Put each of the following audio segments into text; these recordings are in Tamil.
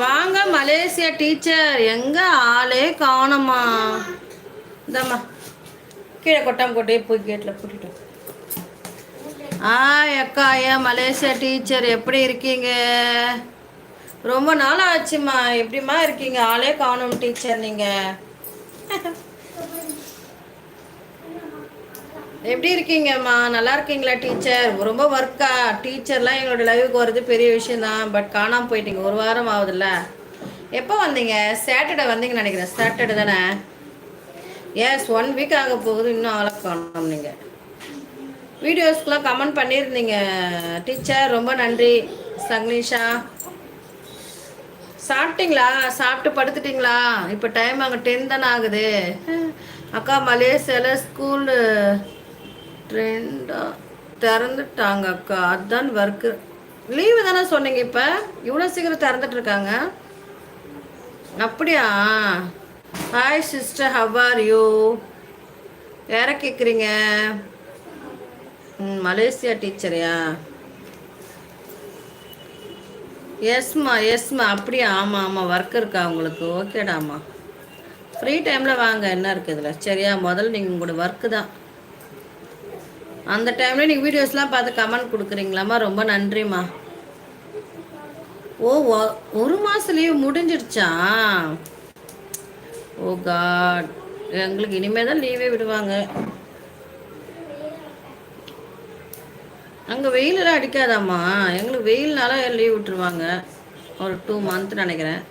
வாங்க மலேசியா டீச்சர். எங்க ஆளே காணமா இந்தாம்மா. கீழே கொட்டாம கொட்டே போய் கேட்டில் கூட்டிட்டு ஆ அக்கா ஏன் மலேசியா டீச்சர் எப்படி இருக்கீங்க? ரொம்ப நாள் ஆச்சுமா எப்படிம்மா இருக்கீங்க? ஆளே காணும் டீச்சர் நீங்கள் எப்படி இருக்கீங்கம்மா? நல்லா இருக்கீங்களா டீச்சர்? ரொம்ப ஒர்க்கா டீச்சர்லாம் எங்களோட லைவுக்கு வர்றது பெரிய விஷயம் தான் பட் காணாமல் போயிட்டீங்க. ஒரு வாரம் ஆகுதுல்ல. எப்போ வந்தீங்க? சாட்டர்டே வந்தீங்கன்னு நினைக்கிறேன். சாட்டர்டே தானே? எஸ் ஒன் வீக் ஆக போகுது. இன்னும் ஆளை காணோம் நீங்கள் வீடியோஸ்க்கெலாம் கமெண்ட் பண்ணியிருந்தீங்க டீச்சர். ரொம்ப நன்றி சக்னிஷா சாப்பிட்டீங்களா? சாப்பிட்டு படுத்துட்டிங்களா? இப்போ டைம் அங்கே டென் தானே ஆகுது. அக்கா மலேசியாவில் ஸ்கூலு ட்ரெண்டாக திறந்துட்டாங்க அக்கா அதுதான் ஒர்க்கு லீவு தானே சொன்னீங்க இப்போ? இவ்வளோ சீக்கிரம் திறந்துட்டு இருக்காங்க அப்படியா? Hi sister how are you யாரை கேட்குறீங்க ம் மலேசியா டீச்சரையா? எஸ்மா எஸ்மா அப்படியா? ஆமாம் ஆமாம் ஒர்க் இருக்கா உங்களுக்கு? ஓகேடாம்மா ஃப்ரீ டைமில் வாங்க. என்ன இருக்குது இதில்? சரியா? முதல்ல நீங்கள் உங்களோட ஒர்க்கு தான். அந்த டைமில் நீங்கள் வீடியோஸ்லாம் பார்த்து கமெண்ட் கொடுக்குறீங்களாம்மா. ரொம்ப நன்றிம்மா. ஓ ஒரு மாதத்துலேயே லீவ் முடிஞ்சிடுச்சா ஓ காட் எங்களுக்கு இனிமேல் தான் லீவே விடுவாங்க. அங்கே வெயிலெலாம் அடிக்காதாம்மா. எங்களுக்கு வெயில்னால லீவ் விட்டுருவாங்க. ஒரு டூ மந்த் நினைக்கிறேன்.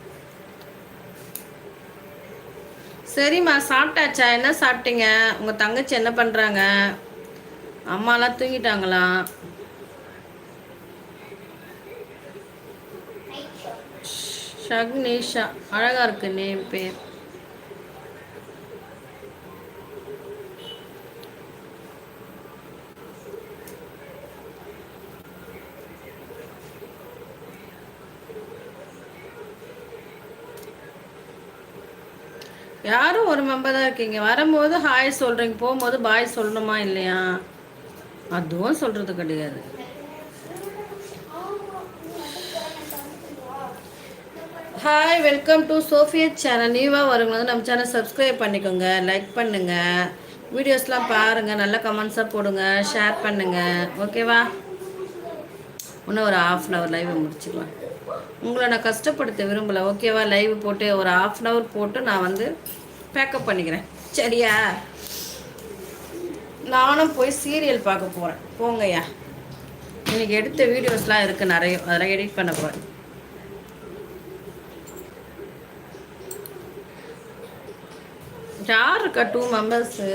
சரிம்மா சாப்பிட்டாச்சா? என்ன சாப்பிட்டீங்க? உங்கள் தங்கச்சி என்ன பண்ணுறாங்க அம்மாலாம் தூங்கிட்டாங்களா? ஷக்னேஷா அழகாக இருக்கு நேம் பேர். யாரும் ஒரு மெம்பர் தான் இருக்கீங்க. வரும்போது ஹாய் சொல்கிறீங்க போகும்போது பாய் சொல்லணுமா இல்லையா? அதுவும் சொல்கிறது கிடையாது. Hi welcome to Sophia channel நியூவாக வருங்க நம்ம சேனல் சப்ஸ்கிரைப் பண்ணிக்கோங்க லைக் பண்ணுங்கள் வீடியோஸ்லாம் பாருங்கள் நல்ல கமெண்ட்ஸாக போடுங்க ஷேர் பண்ணுங்கள் ஓகேவா இன்னும் ஒரு ஆஃப் அன் அவர் லைவை முடிச்சுக்கலாம். உங்களை நான் கஷ்டப்படுத்த விரும்பலை. ஓகேவா லைவ் போட்டு ஒரு ஆஃப் அன் ஹவர் போட்டு நான் வந்து பேக்கப் பண்ணிக்கிறேன். சரியா? நானும் போய் சீரியல் பார்க்க போகிறேன் போங்கய்யா. இன்னைக்கு எடுத்த வீடியோஸ்லாம் இருக்குது நிறைய. அதெல்லாம் எடிட் பண்ண போகிறேன் யார் இருக்கா டூ மெம்பர்ஸு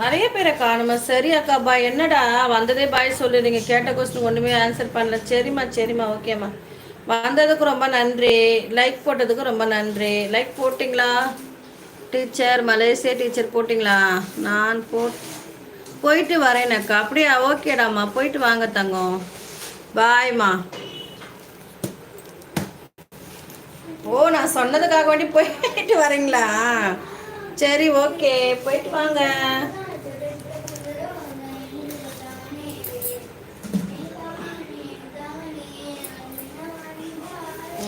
நிறைய பேரை காணுமா. சரி அக்கா பாய் என்னடா? வந்ததே பாய் சொல்லிடுங்க கேட்ட கொஸ்டின் ஒன்றுமே ஆன்சர் பண்ணல. சரிம்மா சரிம்மா. ஓகேம்மா வந்ததுக்கு ரொம்ப நன்றி. லைக் போட்டதுக்கு ரொம்ப நன்றி. லைக் போட்டிங்களா? டீச்சர் மலேசியா டீச்சர் போட்டிங்களா? நான் போ போயிட்டு வரேனக்கா அப்படியா? ஓகேடாம்மா. போயிட்டு வாங்க தங்கம். பாய்மா ஓ நான் சொன்னதுக்காக வேண்டி போயிட்டு வரீங்களா? சரி ஓகே. போயிட்டு வாங்க.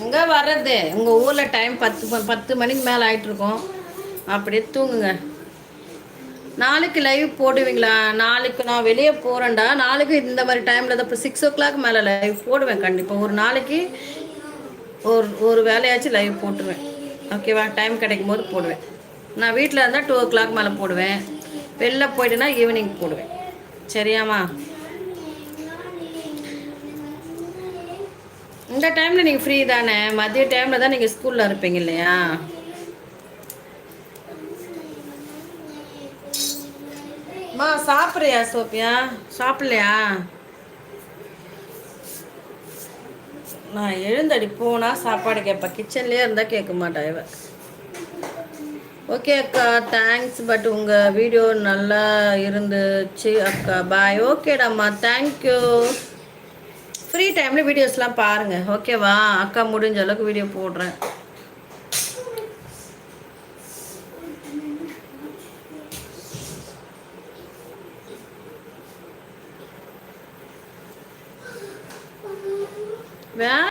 எங்கே வர்றது? உங்கள் ஊரில் டைம் பத்து பத்து மணிக்கு மேலே ஆகிட்ருக்கோம் அப்படியே தூங்குங்க. நாளைக்கு லைவ் போடுவீங்களா? நாளைக்கு நான் வெளியே போகிறேன்டா நாளைக்கு இந்த மாதிரி டைமில் தான் இப்போ சிக்ஸ் ஓ கிளாக் மேலே லைவ் போடுவேன் கண்டிப்பாக ஒரு நாளைக்கு ஒரு ஒரு வேலையாச்சும் லைவ் போட்டுருவேன். ஓகேவா டைம் கிடைக்கும் போது போடுவேன். நான் வீட்டில் இருந்தால் டூ ஓ கிளாக் மேலே போடுவேன். வெளில போயிட்டுனா ஈவினிங் போடுவேன். சரியாம்மா? இந்த டைமில் நீங்கள் ஃப்ரீ தானே? மதிய டைமில் தான் நீங்கள் ஸ்கூலில் இருப்பீங்க இல்லையா? மா சாப்பிட்றியா சோபியா சாப்பிட்லையா? நான் எழுந்தடி போனால் சாப்பாடு கேட்பேன் கிச்சன்லேயே இருந்தால் கேட்க மாட்டா இவ. ஓகே அக்கா தேங்க்ஸ் பட் உங்கள் வீடியோ நல்லா இருந்துச்சு அக்கா. பாய் ஓகேடாம்மா தேங்க்யூ ஃப்ரீ டைமில் வீடியோஸ்லாம் பாருங்கள் ஓகேவா அக்கா முடிஞ்ச அளவுக்கு வீடியோ போடுறேன். Ben